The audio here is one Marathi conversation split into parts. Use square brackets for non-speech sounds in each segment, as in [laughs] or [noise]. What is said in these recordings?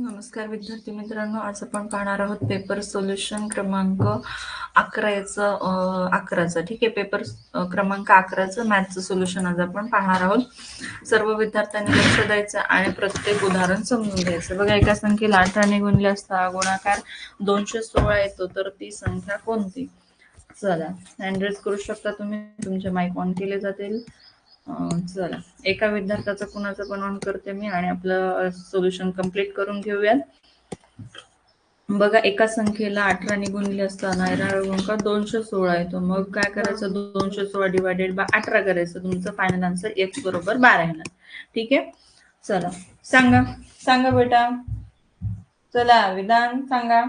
नमस्कार विद्यार्थी मित्रांनो आज आपण पाहणार आहोत पेपर सोल्युशन क्रमांक अकरा याचं अकराचं. ठीक आहे पेपर क्रमांक अकराचं मॅथचं सोल्युशन आज आपण पाहणार आहोत. सर्व विद्यार्थ्यांनी लक्ष द्यायचं आणि प्रत्येक उदाहरण समजून घ्यायचं. बघा एका संख्येला अठराने गुणले असता गुणाकार दोनशे सोळा येतो तर ती संख्या कोणती? चला हँड करू शकता तुम्ही. तुमचे माईक ऑन केले जातील. चला. एका विद्यार्थ्याचं कुणाचं पण ऑन करते मी आणि आपलं सोल्युशन कंप्लीट करून घेऊयात. बघा एका संख्येला अठराने गुणले असताना गुणका दोनशे सोळा येतो मग काय करायचं? दोनशे सोळा डिवायडेड बाय अठरा करायचं. तुमचं फायनल आन्सर एक्स बरोबर बारा येणार. ठीक आहे? चला. सांगा. सांगा बेटा. चला विधान सांगा.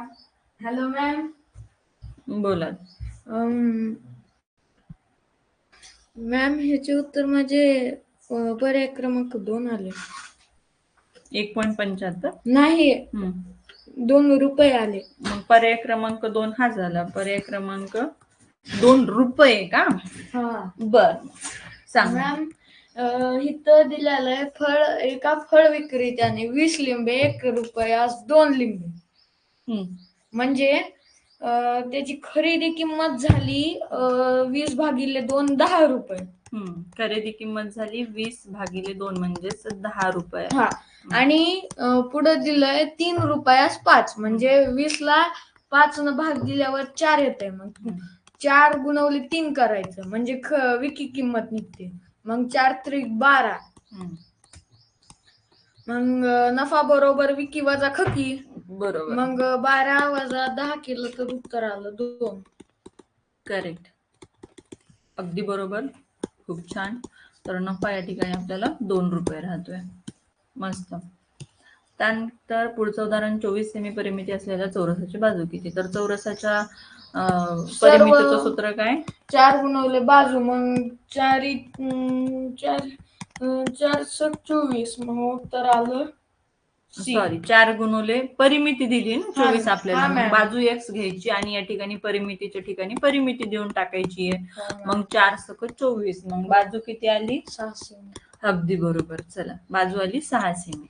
हॅलो मॅम बोला. मॅम ह्याचे उत्तर माझे अं, पर्याय क्रमांक दोन आले. एक पॉईंट पंच्याहत्तर? नाही. हम्म. दोन रुपये आले. मग पर्याय क्रमांक दोन हा झाला. पर्याय क्रमांक दोन रुपये का? हा. बर. सांग. मॅम अं, इथं दिलेलं आहे फळ एका फळ विक्रेत्याने वीस लिंबे एक रुपयास दोन लिंबे. हम्म. म्हणजे त्याची खरेदी किंमत झाली वीस भागिले दोन दहा रुपये. खरेदी किंमत झाली वीस भागिले दोन म्हणजेच दहा रुपये हा आणि पुढं दिलंय तीन रुपयास पाच म्हणजे वीस ला पाच न भाग दिल्यावर चार येते मग हम्म. चार गुणवले तीन करायचं म्हणजे विकी किंमत निघते मग चार त्रिक बारा. मग नफा बरोबर विकी वजा खकी बरोबर. मग बारा वजा दहा केलं तर उत्तर आलं दोन. करेक्ट अगदी बरोबर. खूप छान. तर नफा या ठिकाणी आपल्याला दोन रुपये राहतोय. मस्त. त्यानंतर पुढचं उदाहरण चोवीस सेमी परिमिती असलेल्या चौरसाची बाजू किती? तर चौरसाच्या अं, परिमितीचं सूत्र काय? चार गुणवले बाजू. मग चारी अं, चार अं, चार सक चोवीस. मग उत्तर आलं. सॉरी चार गुणवले परिमिती दिली ना चोवीस आपल्याला. बाजू एक्स घ्यायची आणि या ठिकाणी परिमितीच्या ठिकाणी परिमिती देऊन टाकायची आहे. मग चार सक चोवीस. मग बाजू किती आली? सहाशे अगदी बरोबर. चला बाजू आली सहा सेमी.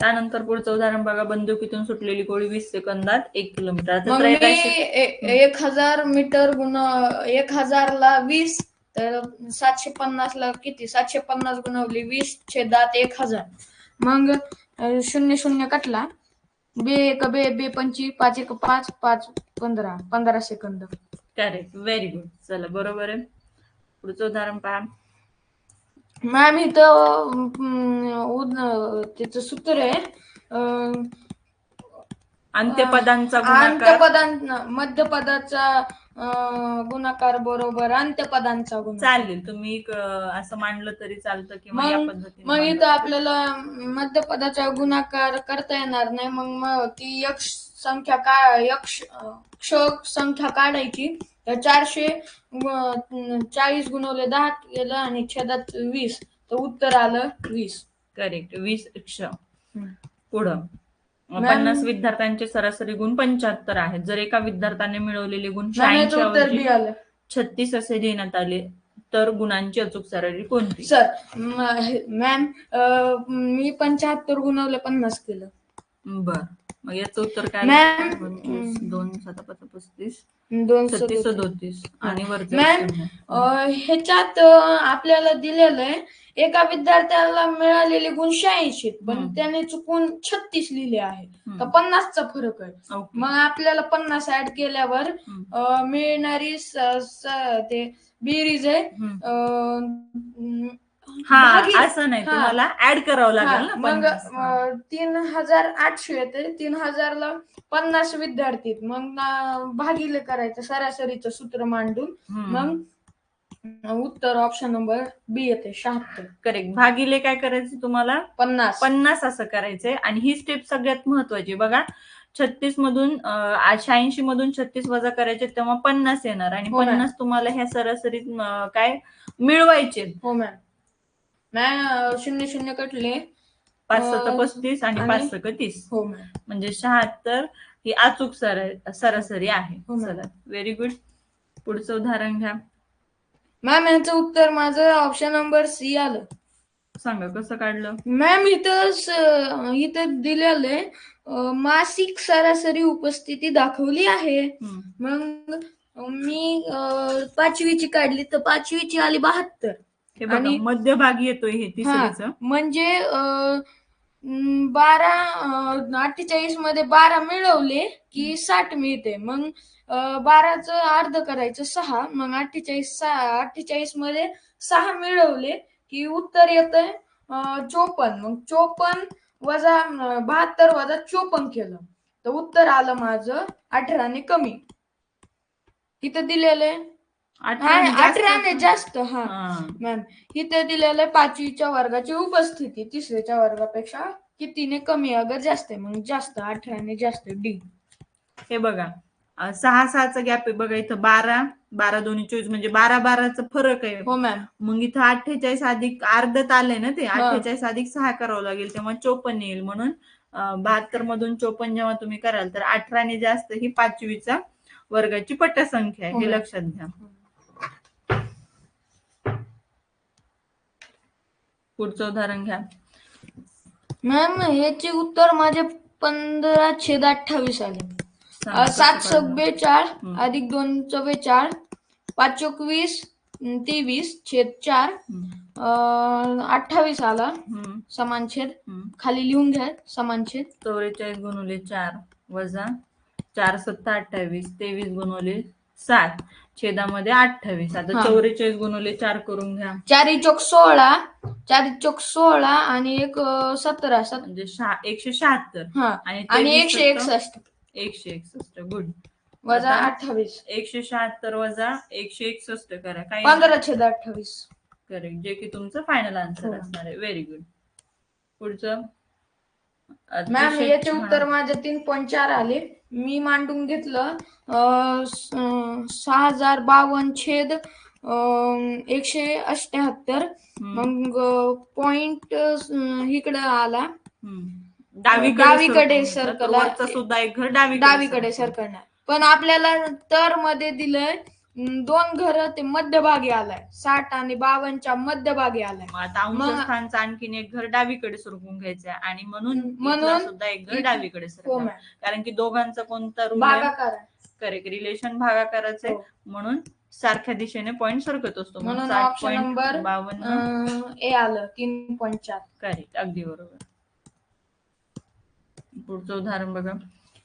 त्यानंतर पुढचं उदाहरण बघा. बंदुकीतून सुटलेली गोळी वीस सेकंदात एक किलोमीटर. एक हजार मीटर गुण एक हजारला वीस तर सातशे पन्नास ला किती? सातशे पन्नास गुणवली वीस छेदात एक हजार. मग शून्य शून्य कटला. बे एक बे बे पंचवीस पाच एक पाच पाच पंधरा पंधरा सेकंद. करेक्ट व्हेरी गुड चला बरोबर आहे. पुढचं उदाहरण पहा. मॅम इथं त्याचं सूत्र आहे. अं, अंत्यपदांचा गुणाकार. अंत्यपदां मध्यपदाचा अं, गुणाकार बरोबर अंत्यपदांचा गुणाकार. चालेल तुम्ही एक, अं, असं मांडलं तरी चालतं किंवा या मग- पद्धतीने मग मांडलं इथं आपल्याला मध्यपदाचा गुणाकार करता येणार नाही. मग मग ती यक्ष संख्या का यक्ष अं, क्ष संख्या काढायची. तर चारशे चाळीस गुणवले दहा केलं आणि छेदात वीस. तर उत्तर आलं वीस. करेक्ट वीस क्ष हम्म. पुढं. पन्नास विद्यार्थ्यांचे सरासरी गुण पंच्याहत्तर आहेत. जर एका विद्यार्थ्याने मिळवलेले गुण शहाऐंशी छत्तीस असे देण्यात आले तर गुणांची अचूक सरासरी कोणती? सर मॅम मी पंच्याहत्तर गुणवले पन्नास केलं. बर. मग याचं उत्तर काय. दोन सात पाच पस्तीस दोन सदोतीस. आणि मॅम, ह्याच्यात आपल्याला दिलेलं आहे एका विद्यार्थ्याला मिळालेले गुण शहाऐंशी पण हम्म. त्याने चुकून छत्तीस लिहिले आहे तर हम्म. पन्नासचा फरक आहे ओके. मग आपल्याला पन्नास ऍड केल्यावर हम्म. अं, मिळणारी स- स- ते बेरीज आहे हम्म. अं, हा असं नाही हा. तुम्हाला ऍड करावं हा, लागेल ना मग पन्नास. हा. अं, तीन हजार आठशे येते तीन हजारला पन्नास विद्यार्थी आहेत. मग भागिले करायचं सरासरीचं सूत्र मांडून हम्म. मग उत्तर ऑप्शन नंबर बी येते शहात्तर. करेक्ट भागिले काय करायचे तुम्हाला? पन्नास. पन्नास असं करायचंय. आणि ही स्टेप सगळ्यात महत्वाची. बघा छत्तीस मधून शहाऐंशी मधून छत्तीस वजा करायचे तेव्हा पन्नास येणार. आणि हो, मॅम. पन्नास तुम्हाला ह्या सरासरीत अं, काय मिळवायचे. हो मॅम मॅम शून्य शून्य कटले. पाच अं, सत पस्तीस आणि आणि- पाच सक तीस. हो मॅम म्हणजे शहात्तर ही अचूक सरा- सरासरी आहे. हो, मॅम. चला. व्हेरी गुड पुढचं उदाहरण घ्या. मॅम याचं उत्तर माझं ऑप्शन नंबर सी आलं. सांगा कसं काढलं? मॅम इथं स- इथं दिलेलं आहे अं, मासिक सरासरी उपस्थिती दाखवली आहे. हम्म. मग मी अं, पाचवीची काढली तर पाचवीची आली बहात्तर. हे बघा आणि- मध्यभागी येतोय हे तिसरीचं. म्हणजे अं, म, बारा अठ्ठेचाळीसमध्ये बारा मिळवले की साठ मिळते. मग बाराचं अर्ध करायचं सहा. मग अठ्ठेचाळीस सहा अठ्ठेचाळीसमध्ये सहा मिळवले की उत्तर येतंय चोपन्न. मग चोपन्न वजा बहात्तर वजा चोपन्न केलं. तर उत्तर आलं माझं अठराने कमी. इथं दिलेलं अठराने जास्त अठराने होतं. जास्त हा. मॅम इथे दिलेलं आहे पाचवीच्या वर्गाची उपस्थिती. तिसऱ्याच्या वर्गापेक्षा कितीने कमी? अगर जास्त आहे मग जास्त. अठराने जास्त डी. हे बघा. सहा सहाचा गॅप आहे बघा इथं बारा. बारा दोन्ही चोवीस म्हणजे बारा बाराचा फरक आहे. हो मॅम मग इथं अठ्ठेचाळीस अधिक अर्धत आलंय ना ते अठ्ठेचाळीस अधिक सहा करावं लागेल तेव्हा चोपन्न येईल म्हणून. बहात्तर मधून चोपन्न जेव्हा तुम्ही कराल तर अठराने जास्त ही पाचवीचा वर्गाची पटसंख्या आहे. हे हो. लक्षात घ्या. पुढचं उदाहरण घ्या. मॅम ह्याचे उत्तर माझे पंधरा छेद अठ्ठावीस आले. सात? सव्वेचाळ हम्म. अधिक दोन चव्वेचाळ पाच चोक वीस अं, तेवीस छेद चार अठ्ठावीस आला. समान छेद. खाली लिहून घ्या समान छेद चौवेचाळीस गुणवले चार वजा चार सत्ता अठ्ठावीस तेवीस गुणवले सात छेदामध्ये अठ्ठावीस आता. चौवेचाळीस गुणवले चार करून घ्या चारी चौक सोळा चारी चौक सोळा आणि एक सतरा सत म्हणजे एकशे शहात्तर आणि एकशे एकसष्ट एकशे एकसष्ट. गुड वजा आता अठ्ठावीस. एकशे शहात्तर वजा एकशे एकसष्ट करा. काय पंधरा छेद अठ्ठावीस. करेक्ट जे की तुमचं फायनल आन्सर हो. असणार आहे. व्हेरी गुड पुढचं. मॅम अतिशय याचे छान. उत्तर माझे तीन पॉईंट चार आले. मी मांडून घेतलं अं, स- अं, सहा हजार बावन्न छेद अं, एकशे अठ्याहत्तर. हम्म, मग पॉइंट इकडं आला. हम्म. डावीकडे. सरकला. वरचा सुद्धा एक घर डावीकडे डावीकडे. सरकणार पण आपल्याला तर मध्ये दिलंय दोन घर ते मध्यभागी आलाय. साठ आणि बावनच्या मध्यभागी आलाय. मग आता आणखीन एक घर डावीकडे सरकून घ्यायचं आणि म्हणून म्हणून सुद्धा एक घर डावीकडे हो सरकणार कारण की दोघांचा कोणता रूल भागाकार. करेक्ट रिलेशन भागाकाराचे. म्हणून सारख्या दिशेने पॉईंट सरकत असतो. म्हणून point number- बावन्न. ए आलं. तीन पॉईंट चार. करेक्ट अगदी बरोबर. पुढचं उदाहरण बघा.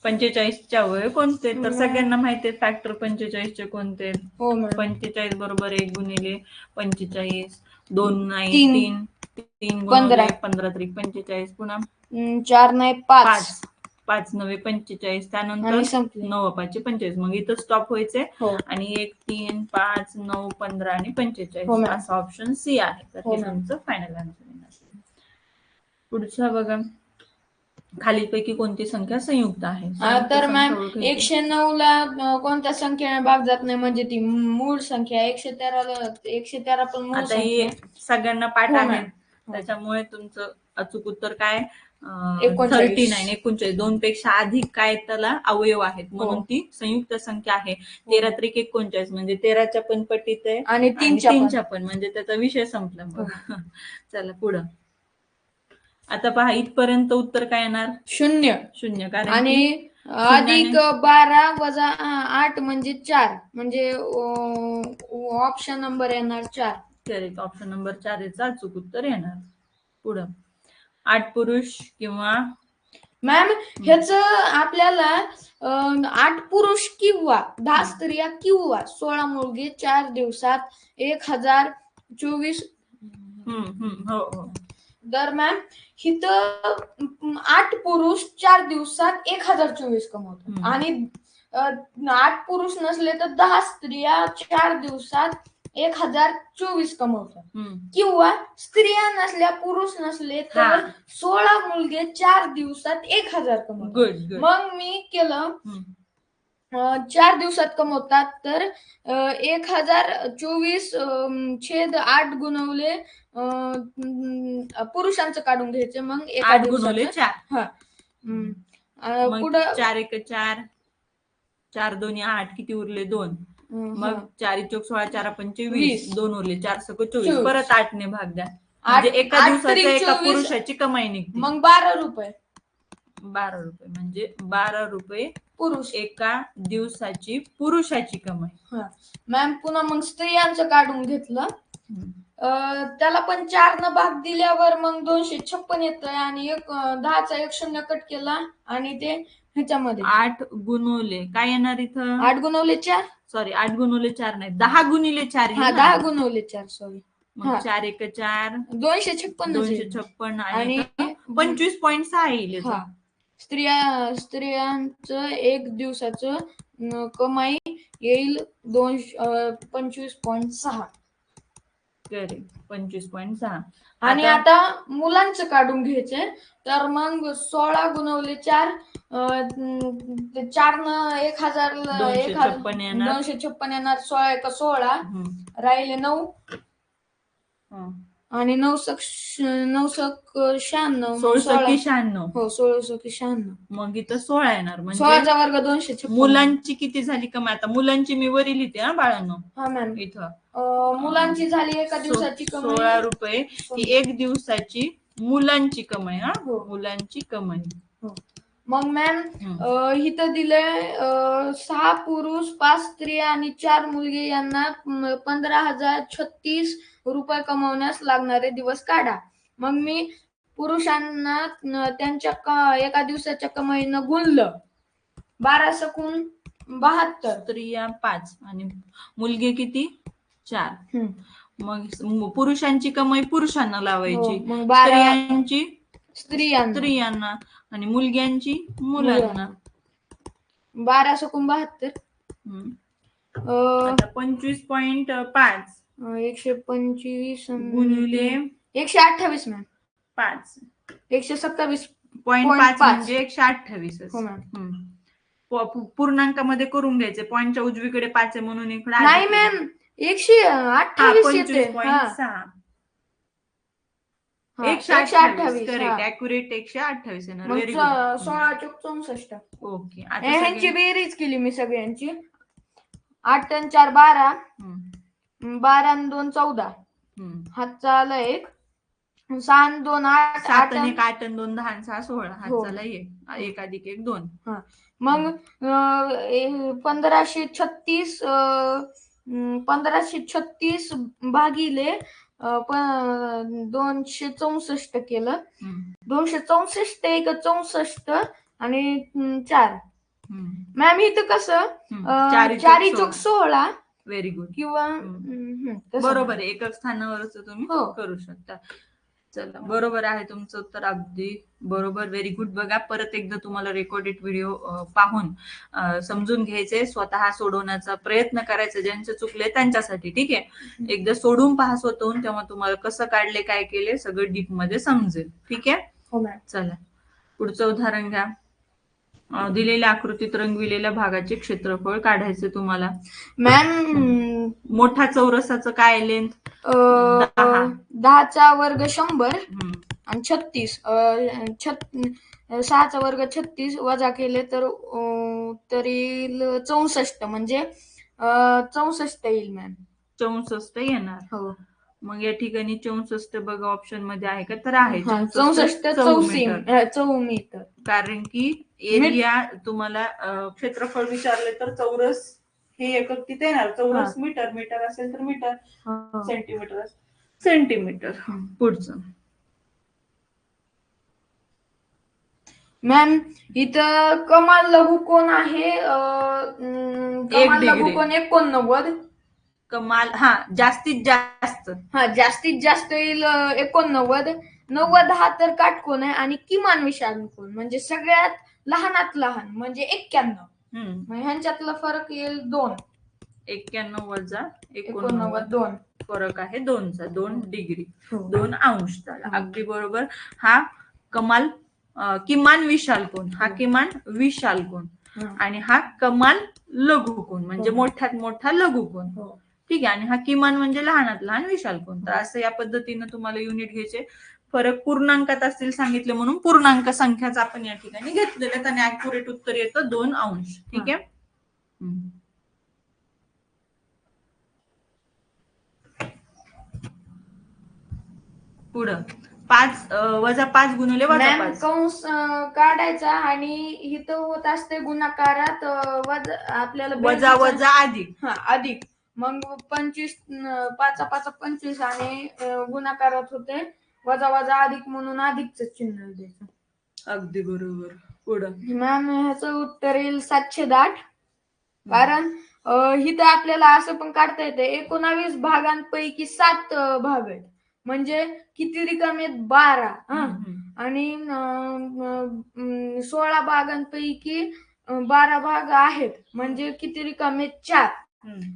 पंचेचाळीसच्या वय कोणते? तर हम्म. सगळ्यांना माहिती आहे फॅक्टर पंचेचाळीसचे कोणते? हो पंचेचाळीस बरोबर एक गुणिले पंचेचाळीस दोन नाही तीन. तीन. तीन पंधरा. गुणिले पंधरा. त्रिक पंचेचाळीस पुन्हा चार नाही पाच. पाच. पाच नव्हे पंचेचाळीस. त्यानंतर आणि संपले. नऊ पाचशे पंचेचाळीस. मग इथं स्टॉप व्हायचे हो. आणि एक तीन पाच नऊ पंधरा आणि हो, पंचेचाळीस मॅम. असा ऑप्शन सी आहे. तर हो, हे मॅम. तुमचं फायनल आन्सर पुढचा बघा. खालीलपैकी कोणती संख्या संयुक्त आहे संयुक्त तर संख्या मॅम ओळखायची. एकशे नऊ ला कोणत्या संख्येने भाग जात नाही म्हणजे ती मूळ संख्या. एकशे तेराला एकशे तेरा पण मूळ आता हे. सगळ्यांना पाठ हो, आहे मॅम. हो. त्याच्यामुळे तुमचं अचूक उत्तर काय एकोणचाळीस. थर्टी नाईन एकोणचाळीस दोन पेक्षा अधिक काय त्याला अवयव आहेत म्हणून हो. ती संयुक्त संख्या आहे तेरा त्रिक एकोणचाळीस म्हणजे तेराच्या पण पटीत आहे आणि आणि तीनच्या पण. तीनच्या पण म्हणजे त्याचा विषय संपला मग [laughs] चला पुढं आता पहा इथपर्यंत उत्तर काय येणार? शून्य. शून्य कारण आणि की अधिक बारा वजा आठ म्हणजे चार. म्हणजे ऑप्शन नंबर येणार चार. करेक्ट ऑप्शन नंबर चार याचा अचूक उत्तर येणार. पुढं. आठ पुरुष किंवा मॅम ह्याच आपल्याला अं, आठ पुरुष किंवा दहा स्त्रिया किंवा सोळा मुलगे चार दिवसात एक हजार चोवीस हम्म, हम्म, हो हो. दरम्यान अं, आठ पुरुष चार दिवसात एक हजार चोवीस कमवतात. आणि आठ पुरुष नसले तर दहा स्त्रिया चार दिवसात एक हजार चोवीस कमवतात. किंवा स्त्रिया नसल्या पुरुष नसले तर. सोळा मुलगे चार दिवसात एक हजार कमवतात. मग मी केलं चार दिवसात कमवतात. तर एक हजार चोवीस छेद आठ गुणवले पुरुषांचं काढून घ्यायचं. मग आठ गुणवले. चार? मग पुढं चार एक चार चार दोन्ही आठ किती उरले? दोन. हं, मग हं. चार चौक सोळा चार पंचे वीस. वीस. दोन उरले चार सक चोवीस. परत आठने भाग द्या. म्हणजे एका आठ दिवसाच्या एका. पुरुषाची कमाई निघते. मग बारा रुपये. बारा रुपये. म्हणजे बारा रुपये पुरुष एका दिवसाची पुरुषाची कमाई. मॅम पुन्हा मग स्त्रियांचं काढून घेतलं. अं, त्याला पण चार न भाग दिल्यावर मग दोनशे छप्पन येतोय आणि एक अं, दहाचा एक शून्य कट केला आणि ते ह्याच्यामध्ये. आठ गुणवले. काय येणार इथं? आठ गुणवले चार? सॉरी आठ गुणवले चार नाही. दहा गुणिले चार हा येईल दहा ना. गुणवले चार सॉरी मग हा. चार एक चार. दोनशे छप्पन दोनशे छप्पन आणि पंचवीस पॉईंट सहा येईल याचं. हा. स्त्रिया स्त्रियांचं एक दिवसाचं कमाई येईल दोन पंचवीस पॉईंट सहा. करेक्ट पंचवीस पॉईंट सहा. आणि आता- मुलांचं काढून घ्यायचंय. तर मग सोळा गुणवले चार चार न एक हजार एक हजार-. दोनशे छप्पन येणार. सोळा एक सोळा. राहिले नऊ. आणि नऊ सक नऊ सक शहाण्णव सोळा. शहाण्णव. हो सोळा सक शहाण्णव. मग इथं सोळा येणार. म्हणजे सोळाचा वर्ग दोनशे मुलांची किती झाली कमाई? आता मुलांची मी वरी लिहिते हा बाळांनो. हा मॅम. इथं. अं, मुलांची झाली एका दिवसाची कमाई. सोळा रुपये. ही एक दिवसाची मुलांची कमाई हा. हो. मुलांची कमाई. मग मॅम इथं दिलंय सहा पुरुष पाच स्त्रिया आणि चार मुलगे यांना पंधरा हजार छत्तीस रुपये कमवण्यास लागणारे दिवस काढा. मग मी पुरुषांना त्यांच्या एका दिवसाच्या कमाईनं गुणलं. बारा सकून बहात्तर. स्त्रिया पाच आणि मुलगे किती? चार. मग पुरुषांची कमाई पुरुषांना लावायची. हो, स्त्रियांची? स्त्रियांना. आणि मुलग्यांची मुलांना. बारा सकून बहात्तर? हम्म. अं, आता पंचवीस पॉइंट पाच. एकशे पंचवीस गुणिले एकशे अठ्ठावीस मॅम पाच. एकशे सत्तावीस पॉइंट Point पाच पाच. म्हणजे एकशे अठ्ठावीस. हो मॅम पूर्णांकामध्ये करून घ्यायचे. पॉईंटच्या उजवीकडे पाच आहे म्हणून इकडे नाही मॅम एकशे अठ्ठावीस येते. हा, पॉईंट सहा. एकशे एकशे अठ्ठावीस करेक्ट हा. अॅक्युरेट एकशे अठ्ठावीस येणार मग व्हेरी च- गुड सोळा चौक चौसष्ट. ओके आता ह्यांची सगळे- बेरीज केली मी सगळ्यांची. आठ आणि चार बारा. हम्म, बारा आणि दोन चौदा. हम्म. हातचा आला एक. सहा आणि दोन आठ सात आठ आणि आणि- एक आठ आणि दोन दहा आणि सहा सोळा. हो. हातचाला एक. एक अधिक एक दोन. मग अं, ए- पंधराशे छत्तीस अं, अं, पंधराशे छत्तीस भागिले दोनशे चौसष्ट केलं. दोनशे चौसष्ट एक चौसष्ट आणि चार. मॅम इथं कसं चारी चौक सोळा. व्हेरी गुड किंवा. बरोबर एकच स्थानावरच तुम्ही हो. करू शकता. चला. बरोबर आहे तुमचं उत्तर अगदी बरोबर. व्हेरी गुड बघा परत एकदा तुम्हाला रेकॉर्डेड व्हिडिओ पाहून समजून घ्यायचे. स्वतः सोडवण्याचा प्रयत्न करायचा. ज्यांचे चुकले त्यांच्यासाठी ठीक आहे? एकदा सोडून पहा स्वतःहून तेव्हा तुम्हाला कसं काढले काय केले सगळं डीपमध्ये समजेल. ठीक आहे? हो चला. पुढचं उदाहरण घ्या. दिलेल्या आकृतीत रंगविलेल्या भागाचे क्षेत्रफळ काढायचे तुम्हाला. मॅम मोठा चौरसाचं काय लेंथ दहा. दहाचा वर्ग शंभर आणि छत्तीस. अं, छत सहाचा वर्ग छत्तीस वजा केले तर अं, तर येईल चौसष्ट. म्हणजे अं, चौसष्ट येईल मॅम चौसष्ट येणार. हो. मग या ठिकाणी चौसष्ट बघा ऑप्शनमध्ये आहे का? तर आहे. चौसष्ट मीटर. कारण की एरिया तुम्हाला क्षेत्रफळ विचारले तर चौरस हे एकक तिथे येणार. चौरस मीटर मीटर असेल तर मीटर. Centimetre centimetre. पुढचं. मॅम इथं कमाल लघु कोण आहे degree. लघु कोण एकोणनव्वद. कमाल हा जास्तीत जास्त. हा जास्तीत जास्त येईल एकोणनव्वद. नव्वद हा तर काटकोन आहे आणि किमान विषाणू कोण म्हणजे सगळ्यात लहानात लहान म्हणजे एक्क्याण्णव. हम्म. ह्यांच्यातला फरक येईल दोन. एक्क्याण्णव वजा एकोणनव्वद. एकोणनव्वद दोन. फरक आहे दोनचा दोन डिग्री. हो. दोन अंश झाला. हो. अगदी बरोबर. हा कमाल अं, किमान विशाल कोण हा हो. किमान विशाल कोण हा. आणि हा कमाल लघु कोण म्हणजे हो. मोठ्यात मोठा लघु कोण हो. ठीक आहे. आणि हा किमान म्हणजे लहानात लहान विशाल कोण तर असं या पद्धतीनं तुम्हाला युनिट घ्यायचे. फरक पूर्णांकात असतील सांगितले म्हणून पूर्णांक संख्याच आपण या ठिकाणी घेतलेले आहेत आणि अॅक्युरेट उत्तर येतं दोन अंश. ठीक आहे. पुढं. पाच वजा पाच गुणिले वजा मॅम पाच. कंस काढायचा आणि इथं होत असते गुणाकारात वजा आपल्याला वजा वजा अधिक. हा अधिक. मग पंचवीस पाचा पाचा पंचवीस आणि गुणाकारात होते. वजा वजा अधिक म्हणून अधिकच चिन्ह द्यायचं. अगदी बरोबर. पुढं. मॅम ह्याचं उत्तर येईल सातशे दाट. कारण इथं आपल्याला असं पण काढता येते एकोणावीस भागांपैकी सात भाग आहेत. म्हणजे किती रिकामे आहेत? बारा हा. आणि सोळा भागांपैकी बारा भाग आहेत. म्हणजे किती रिकामे? आहेत? चार.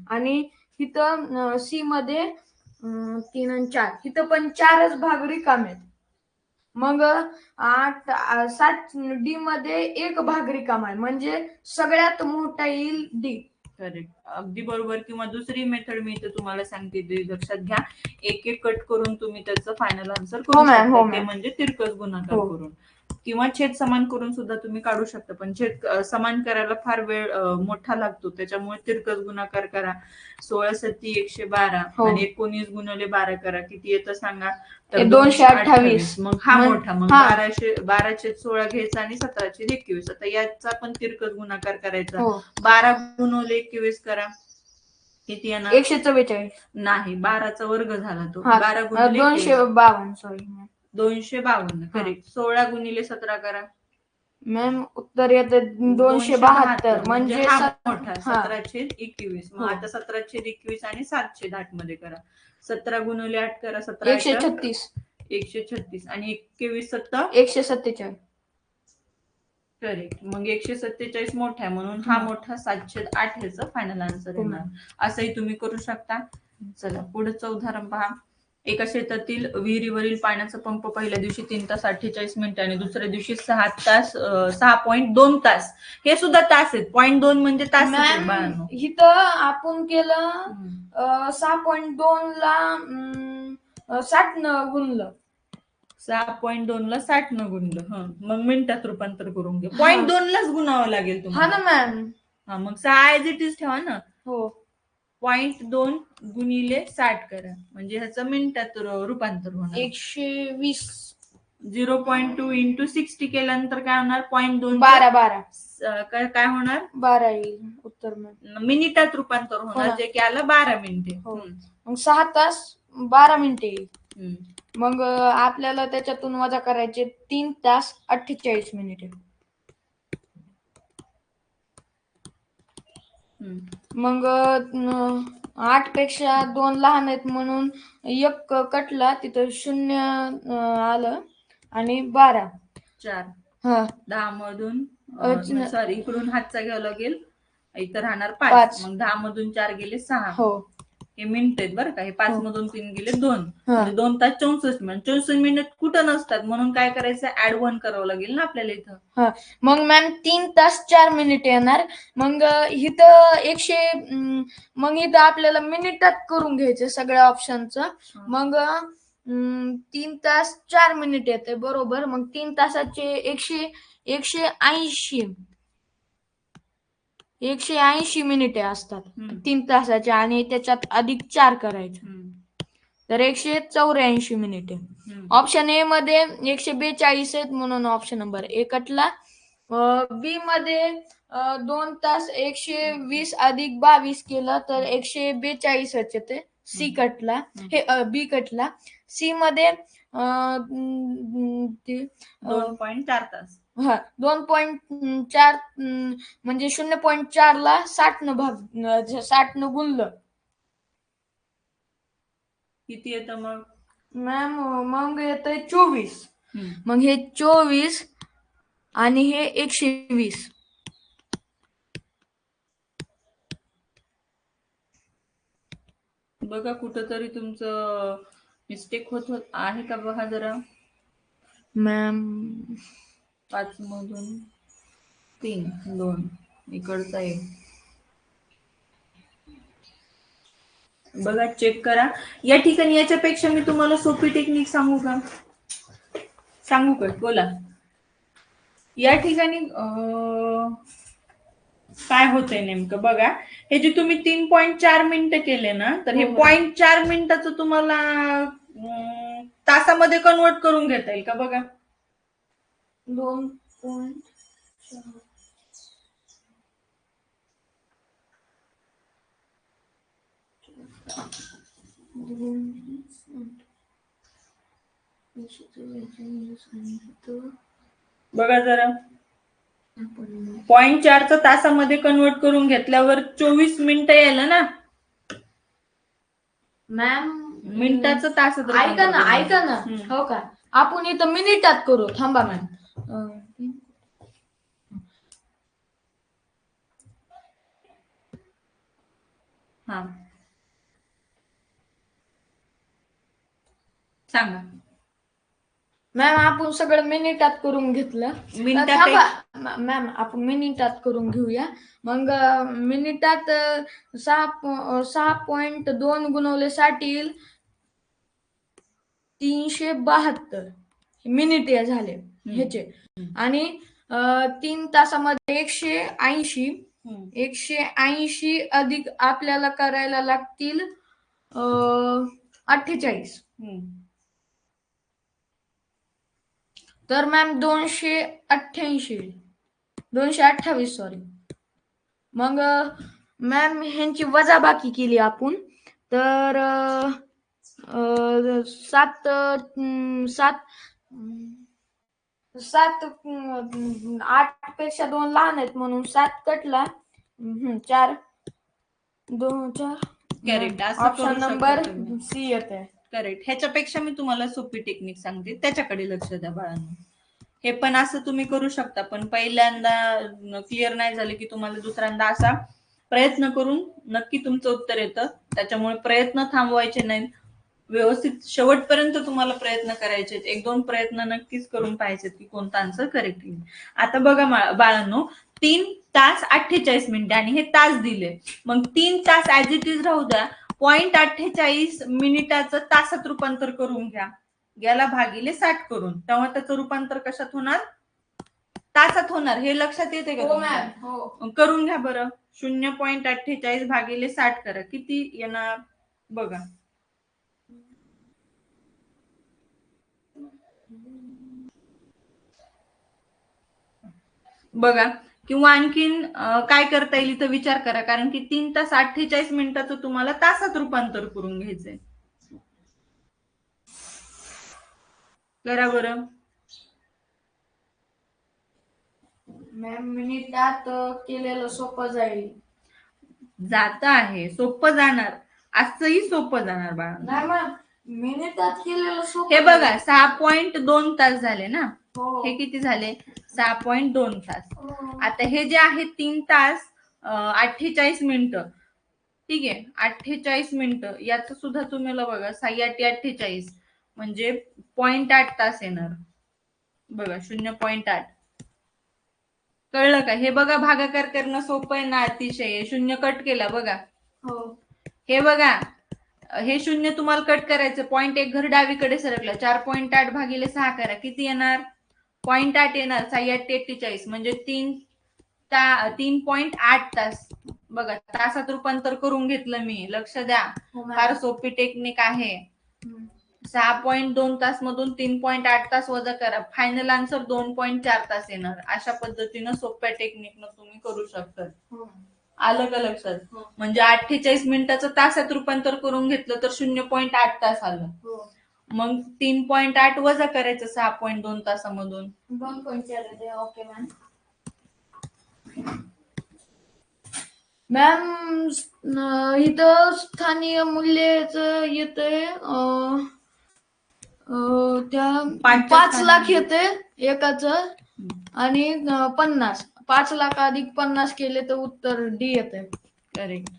आणि इथं सी मध्ये तीन आणि चार. इथं पण चारच भाग रिकामे आहेत. मग आठ सात डी मध्ये एक भाग रिकामा आहे. म्हणजे सगळ्यात मोठा येईल डी करेक्ट अगदी बरोबर. किंवा दुसरी मेथड मी इथे तुम्हाला सांगते लक्षात घ्या. एक एक कट करून तुम्ही त्याचं फायनल आन्सर हो करू हो शकता मॅम. म्हणजे तिरकस गुणाकार हो. करून. किंवा छेद समान करून सुद्धा तुम्ही काढू शकता. पण छेद समान करायला फार वेळ मोठा लागतो. त्याच्यामुळे तिरकस गुणाकार करा. सोळा सत्ती एकशे बारा हो. आणि एकोणीस गुणवले बारा करा. किती येतं सांगा? हे दोनशे अठ्ठावीस. मग हा मोठा. मग. बाराशे बाराशे सोळा घ्यायचा आणि सतराशे एकवीस. आता याचा पण तिरकस गुणाकार करायचा. हो. बारा गुणवले एकवीस करा. किती येणार? एकशे चव्वेचाळीस. नाही बाराचा वर्ग झाला तो. बारा अं, गुणिले दोनशे 21. बावन्न सॉरी दोनशे बावन्न. करेक्ट. सोळा गुणिले सतरा करा. मॅम उत्तर येते दोनशे बहात्तर. म्हणजे हा सात- मोठा हा. सतराशे एकवीस. मग हो. आता सतराशे एकवीस आणि सातशे आठमध्ये करा. सतरा गुणवले आठ करा सतरा एकशे छत्तीस. एकशे छत्तीस. आणि एकवीस सत्तर एकशे सत्तेचाळीस. करेक्ट. मग एकशे सत्तेचाळीस मोठा आहे म्हणून हा. मोठा सातशे आठ ह्याचं फायनल आन्सर हो, येणार. असंही तुम्ही करू शकता. चला पुढचं उदाहरण पहा. एका शेतातील विहिरीवरील पाण्याचा पंप पहिल्या दिवशी तीन तास अठ्ठेचाळीस मिनिट आणि दुसऱ्या दिवशी सहा तास सहा पॉईंट दोन तास. हे सुद्धा तास आहेत. पॉईंट दोन म्हणजे तास आहेत मॅम बाळांनो. इथं आपण केलं हम्म. अं, सहा पॉईंट दोन ला अं, अं, साठ न गुणलं. सहा पॉईंट दोन ला साठ न गुणलं. हं. मग मिनिटात रूपांतर करून घे पॉईंट दोन लाच गुणावं लागेल हा तुम्हाला. ना मॅम हा मग सहा एज इट इज ठेवा ना. हो. पॉईंट दोन गुणिले साठ करा. म्हणजे ह्याचं मिनिटात रूपांतर होणार. एकशे वीस. Zero point two into sixty केल्यानंतर काय होणार? पॉईंट दोन बारा बारा. काय काय होणार? बारा येईल. उत्तर मिनिटात रूपांतर होणार. जे की आलं बारा मिनिटे. हो. हम्म. मग सहा तास बारा मिनिटे येईल. हम्म. मग अं, आपल्याला त्याच्यातून वजा करायचे तीन तास अठ्ठेचाळीस मिनिटे. मग आठपेक्षा दोन लहान आहेत म्हणून एक कटला तिथं शून्य आलं आणि बारा. चार. हा. दहा मधून सॉरी इकडून हातचा घ्यावा लागेल. इथं राहणार पाच. पाच. मग दहा मधून चार गेले सहा. हो. हे मिनिट आहेत बरं का. हे पाच हो. मधून तीन गेले दोन. म्हणजे दोन तास चौसष्ट मिनिट. चौसष्ट मिनिट कुठं नसतात? म्हणून काय करायचं? ऍड वन करावं लागेल ना आपल्याला इथं. मग मॅम तीन तास चार मिनिट येणार. मग इथं एकशे मग इथं आपल्याला मिनिटात करून घ्यायचं सगळ्या ऑप्शनचं मग तीन तास चार मिनिट येते बरोबर. मग तीन तासाचे एकशे एकशे ऐंशी. एकशे ऐंशी मिनिटे असतात. तीन तासाचे आणि त्याच्यात अधिक चार करायचे. तर एकशे चौऱ्याऐंशी मिनिटे. ऑप्शन ए मध्ये एकशे बेचाळीस आहेत म्हणून ऑप्शन नंबर ए कटला. बी मध्ये दोन तास एकशे वीस अधिक बावीस केलं तर एकशे बेचाळीस येते सी कटला. हे बी कटला. सी मध्ये पॉईंट चार तास. हा दोन पॉईंट चार म्हणजे शून्य पॉईंट चार ला साठ न भाग साठ न गुणलं. किती येतं मग? मॅम मग येतंय चोवीस. मग हे चोवीस आणि हे एकशे वीस. बघा कुठंतरी तुमचं मिस्टेक होत होत आहे का बघा जरा. मॅम पाच मधून तीन दोन. इकडचा एक. बघा चेक करा. या ठिकाणी याच्यापेक्षा मी तुम्हाला सोपी टेक्निक सांगू का? सांगू का? बोला. या ठिकाणी काय होतंय नेमकं? बघा. हे जे तुम्ही तीन पॉईंट चार मिनिटं केले ना तर हे हो. पॉईंट चार मिनिटाचं तुम्हाला तासामध्ये कन्वर्ट करून घेता येईल का? बघा. दोन पॉइंट चार. बघा जरा. पॉईंट चारचं तासामध्ये कन्वर्ट करून घेतल्यावर चोवीस मिनिटं यायला ना? मॅम मिनिटाचं तास ऐका ना ऐका ना. हो का? आपण इथं मिनिटात करू. थांबा मॅम हा. सांगा. मॅम आपण सगळं मिनिटात करून घेतलं. मिनिटात थांबा. मॅ- मॅम आपण मिनिटात करून घेऊया. मग अं, मिनिटात अं, सहा पो- अं, सहा पॉइंट दोन गुणवले साठ येईल तीनशे बहात्तर. मिनिट या झाले. ह्याचे. आणि तीन तासामध्ये एकशे ऐंशी. एकशे ऐंशी अधिक आपल्याला करायला लागतील अठ्ठेचाळीस. तर मॅम दोनशे अठ्ठ्याऐंशी. दोनशे अठ्ठावीस सॉरी मग मॅम ह्यांची वजाबाकी केली आपण. तर सात सात सात आठपेक्षा दोन लहान आहेत म्हणून सात कटला. हम्म, चार. दोन चार. Correct. असं करू ऑप्शन शकता नंबर तुम्ही. सी येते. करेक्ट ह्याच्यापेक्षा मी तुम्हाला सोपी टेक्निक सांगते. त्याच्याकडे लक्ष द्या बाळांनो. हे पण असं तुम्ही करू शकता पण पहिल्यांदा क्लिअर नाही झालं की तुम्हाला दुसऱ्यांदा असा प्रयत्न करून नक्की तुमचं उत्तर येतं. त्याच्यामुळे प्रयत्न थांबवायचे नाहीत. व्यवस्थित शेवटपर्यंत तुम्हाला प्रयत्न करायचे. एक दोन प्रयत्न नक्कीच करून पाहिजेत की कोणतं आन्सर करेक्ट येईल. आता बघा बाळांनो तीन तास अठ्ठेचाळीस मिनिटे आणि हे तास दिले. मग तीन तास ऍज इट इज राहू द्या. पॉइंट अठ्ठेचाळीस मिनिटाचं तासात रूपांतर करून घ्या. याला भागिले साठ करून. तेव्हा त्याचं रूपांतर कशात होणार? तासात होणार. हे लक्षात येते का हो हो. करून घ्या बरं. शून्य पॉइंट अठ्ठेचाळीस भागिले साठ करा. किती येणार? बघा. बघा. किंवा आणखीन काय करता येईल इथं विचार करा. कारण की तीन तास अठ्ठेचाळीस मिनिटाचं तुम्हाला तासात रूपांतर करून घ्यायचंय. करा बरं. मॅम मिनिटात केलेलं सोपं जाईल. जात आहे. सोपं जाणार. असंही सोपं जाणार बाळा. नाही मॅम मिनिटात केलेलं सोपं हे बघा सहा पॉइंट दोन तास झाले ना? हो. हे किती झाले? सहा पॉइंट दोन तास. आता हे जे आहे तीन तास अठ्ठेचाळीस मिनिटं. ठीक आहे? अठ्ठेचाळीस मिनिटं. याचं सुद्धा तुम्हाला बघा साई आठी अठ्ठेचाळीस. म्हणजे पॉइंट आठ तास येणार. बघा शून्य पॉइंट आठ. कळलं का? हे बघा भागाकार करणं सोपं आहे ना अतिशय. शून्य कट केला बघा. हो. हे बघा हे शून्य तुम्हाला कट करायचं. पॉईंट एक घर डावीकडे सरकला. चार पॉईंट आठ भागिले सहा करा. किती येणार? पॉईंट आठ येणार साई आठ एक्केचाळीस म्हणजे तीन ता तीन पॉईंट आठ तास बघा तासात रूपांतर करून घेतलं मी लक्ष द्या हो. फार सोपी टेक्निक आहे. सहा पॉईंट दोन तास मधून तीन पॉईंट आठ तास वजा करा फायनल आन्सर दोन पॉईंट चार तास येणार अशा पद्धतीनं सोप्या टेक्निकनं तुम्ही करू शकता हो. आलं का लक्षात हो. म्हणजे अठ्ठेचाळीस मिनिटाचं तासात रूपांतर करून घेतलं तर शून्य पॉईंट आठ तास आलं. मग तीन पॉईंट आठ वजा करायचं सहा पॉईंट दोन तासामधून. दोन पॉईंट चार ओके मॅम मॅम इथं स्थानिय मूल्यच येतंय अं, अं, त्या पाचच्या पाच स्थानी. लाख येते एकाच आणि अं, पन्नास. पाच लाख अधिक पन्नास केले तर उत्तर डी येते करेक्ट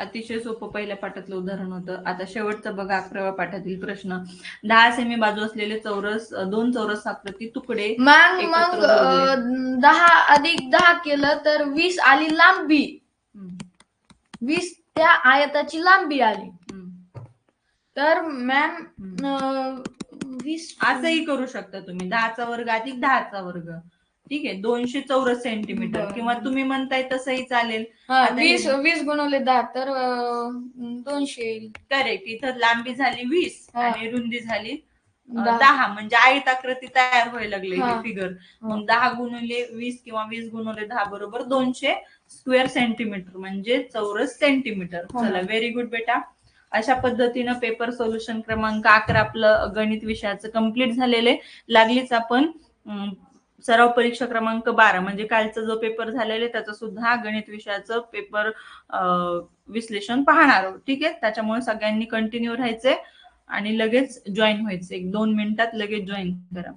अतिशय सोपं पहिल्या पाठातलं उदाहरण होतं. आता शेवटचं बघा अकराव्या पाठातील प्रश्न. दहा सेमी बाजू असलेले चौरस दोन चौरस आकृती तुकडे मग एकत्र मग जोडले. अं, दहा अधिक दहा केलं तर वीस आली लांबी. हम्म, वीस त्या आयताची लांबी आली. हम्म. तर मॅम हम्म. अं, वीस असंही करू शकता तुम्ही. दहाचा वर्ग अधिक दहाचा वर्ग. ठीक आहे दोनशे चौरस सेंटीमीटर बरं. किंवा तुम्ही म्हणताय तसंही चालेल. हा आता हे- वीस वीस गुणवले दहा तर अं, दोनशे येईल. करेक्ट इथं लांबी झाली वीस हा. आणि रुंदी झाली अं, दहा. दहा. म्हणजे आयत आकृती तयार व्हायला लागली हा. फिगर मग दहा गुणिले वीस किंवा वीस गुणिले दहा बरोबर दोनशे स्क्वेअर सेंटीमीटर म्हणजे चौरस सेंटीमीटर हो. चला व्हेरी गुड बेटा. अशा पद्धतीनं पेपर सोल्युशन क्रमांक अकरा आपलं गणित विषयाचं कंप्लीट झालेले लागलीच आपण सराव परीक्षा क्रमांक बारा म्हणजे कालचा जो पेपर झालेला आहे त्याचा सुद्धा गणित विषयाचं पेपर विश्लेषण पाहणार आहोत. ठीक आहे? त्याच्यामुळे सगळ्यांनी कंटिन्यू राहायचंय आणि लगेच जॉईन व्हायचं एक दोन मिनिटात लगेच जॉईन करा.